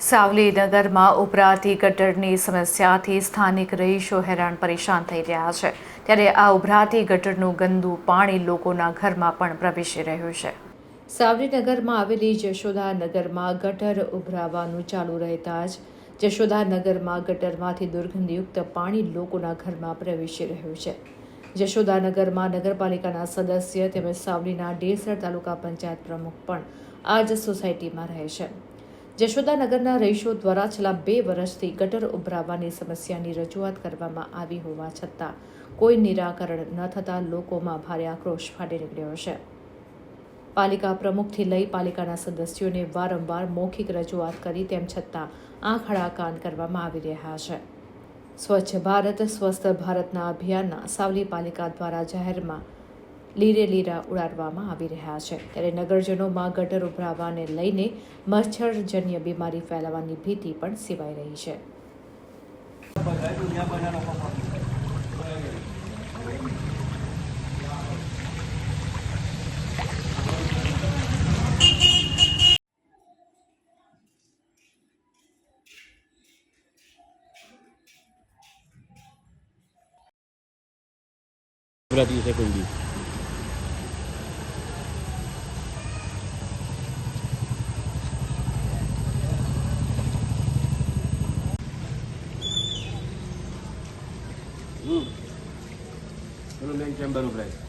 સાવલી નગરમાં ઉભરાતી ગટરની સમસ્યાથી સ્થાનિક રહીશો હેરાન પરેશાન થઈ રહ્યા છે. ત્યારે આ ઉભરાતી ગટરનું ગંદુ પાણી લોકોના ઘરમાં પણ પ્રવેશી રહ્યું છે. સાવલી નગરમાં આવેલી જશોદા નગરમાં ગટર ઉભરાવાનું ચાલુ રહેતા જ જશોદા નગરમાં ગટરમાંથી દુર્ગંધયુક્ત પાણી લોકોના ઘરમાં પ્રવેશી રહ્યું છે. જશોદાનગરમાં નગરપાલિકાના સદસ્ય તેમજ સાવલીના ડેસર તાલુકા પંચાયત પ્રમુખ પણ આ જ સોસાયટીમાં રહે છે. જશોદાનગરના રહીશો દ્વારા છેલ્લા બે વર્ષથી ગટર ઉભરાવાની સમસ્યાની રજૂઆત કરવામાં આવી હોવા છતાં કોઈ નિરાકરણ ન થતાં લોકોમાં ભારે આક્રોશ ફાટી નીકળ્યો છે. પાલિકા પ્રમુખથી લઈ પાલિકાના સદસ્યોને વારંવાર મૌખિક રજૂઆત કરી તેમ છતાં આંખ આડા કાન કરવામાં આવી રહ્યા છે. સ્વચ્છ ભારત, સ્વસ્થ ભારતના અભિયાનના સાવલી પાલિકા દ્વારા જાહેરમાં લીરે લીરા ઉડાડવામાં આવી રહ્યા છે. ત્યારે નગરજનોમાં ગટર ઉભરાવાને લઈને મચ્છરજન્ય બીમારી ફેલાવાની ભીતિ પણ સેવાઈ રહી છે. ગુજરાતી છે કોઈ બી. Hmm. Belum main yang baru, Bray.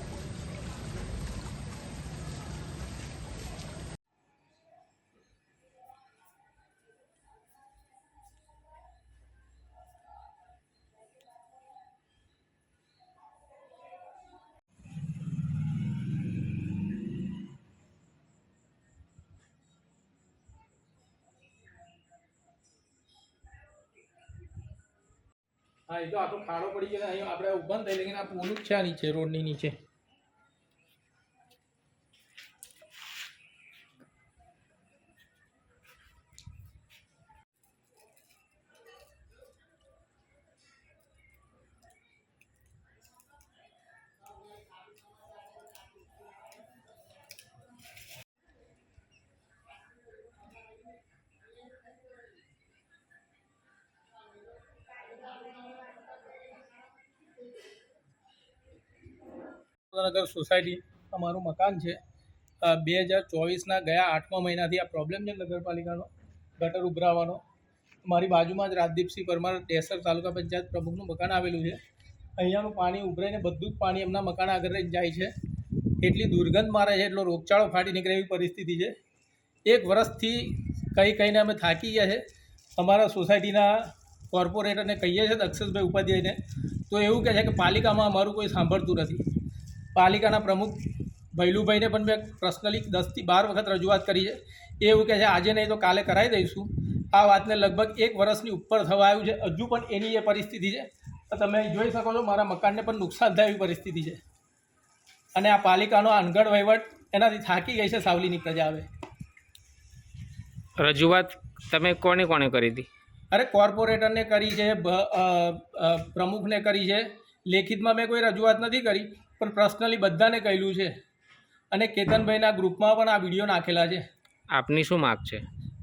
હા, એ તો આખો ખાડો પડી ગયો અહીંયા અહીં આપણે ઊભા થઈ લઈને આ પોલું છે આ નીચે, રોડની નીચે. નગર સોસાયટી અમારું મકાન છે. બે હજાર ચોવીસના ગયા આઠમા મહિનાથી આ પ્રોબ્લેમ છે નગરપાલિકાનો, ગટર ઉભરાવાનો. મારી બાજુમાં જ રાજદીપસિંહ પરમાર ડેસર તાલુકા પંચાયત પ્રમુખનું મકાન આવેલું છે. અહીંયાનું પાણી ઉભરાઈને બધું જ પાણી એમના મકાન આગળ રહીને જાય છે. એટલી દુર્ગંધ મારે છે, એટલો રોગચાળો ફાટી નીકળે એવી પરિસ્થિતિ છે. એક વર્ષથી કહી કહીને અમે થાકી ગયા છે. અમારા સોસાયટીના કોર્પોરેટરને કહીએ છીએ દક્ષેશભાઈ ઉપાધ્યાયને, તો એવું કહે છે કે પાલિકામાં અમારું કોઈ સાંભળતું નથી. પાલિકાના પ્રમુખ ભૈલુભાઈને પણ મેં પર્સનલી દસથી બાર વખત રજૂઆત કરી છે. એ એવું કહે છે આજે નહીં તો કાલે કરાવી દઈશું. આ વાતને લગભગ એક વર્ષની ઉપર થવા આવ્યું છે. હજુ પણ એની એ પરિસ્થિતિ છે. તમે જોઈ શકો છો મારા મકાનને પણ નુકસાન થાય એવી પરિસ્થિતિ છે. અને આ પાલિકાનો અનગઢ વહીવટ એનાથી થાકી ગઈ છે સાવલીની પ્રજા હવે. રજૂઆત તમે કોને કોને કરી હતી? અરે કોર્પોરેટરને કરી છે પ્રમુખને કરી છે. લેખિતમાં મેં કોઈ રજૂઆત નથી કરી. પણ પર્સનલી બધાને કહેલું છે. અને કેતનભાઈના ગ્રુપમાં પણ આ વીડિયો નાખેલા છે. આપની શું માગ છે?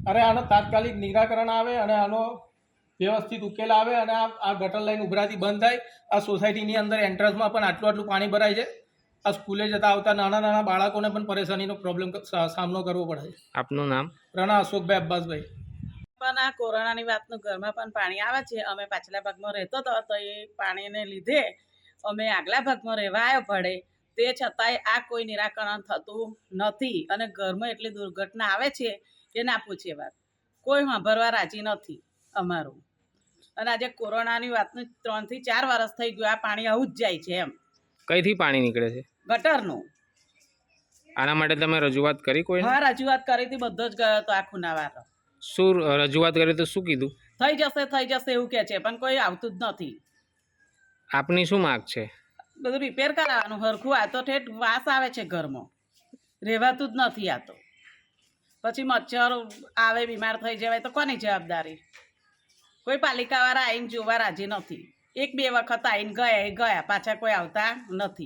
અરે આનો તાત્કાલિક નિરાકરણ આવે અને આનો વ્યવસ્થિત ઉકેલ આવે અને આ આ ગટર લાઈન ઉભરાતી બંધ થાય. આ સોસાયટીની અંદર એન્ટ્રન્સમાં પણ આટલું આટલું પાણી ભરાય છે. આ સ્કૂલે જતા આવતા નાના નાના બાળકોને પણ પરેશાનીનો પ્રોબ્લેમ સામનો કરવો પડે છે. આપનું નામ? રણા અશોકભાઈ અબ્બાસભાઈ. પણ આ કોરોનાની વાતનું ઘરમાં પણ પાણી આવે છે. અમે પાછલા ભાગમાં રહેતો હતો તો એ પાણીને લીધે અમે આગલા ભાગમાં રહેવાયો પડે. તે છતાંય આ કોઈ નિરાકરણ થતું નથી અને ઘરમાં એટલી દુર્ઘટના આવે છે કે ના પૂછે વાત. કોઈ સાંભળવા રાજી નથી અમારું. અને આજે કોરોનાની વાતનું ત્રણથી ચાર વર્ષ થઈ ગયું આ પાણી આવું જ જાય છે એમ. કઈથી પાણી નીકળે છે? ગટરનું. આના માટે તમે રજૂઆત કરી કોઈ? હા રજૂઆત કરી હતી બધો જ ગયો હતો આખું ખૂનાવાળો શું રજૂઆત કરી તો શું કીધું? થઈ જશે થઈ જશે એવું કહે છે પણ કોઈ આવતું જ નથી. આપની શું માગ છે? બધું રિપેર કરાવવાનું હરખું આ તો ઠેઠ વાસ આવે છે ઘરમાં. રહેવાતું જ નથી આ તો. પછી મચ્છર આવે, બીમાર થઈ જવાય તો કોની જવાબદારી? કોઈ પાલિકાવાળા આવીને જોવા રાજી નથી. એક બે વખત આવીને ગયા ગયા, પાછા કોઈ આવતા નથી.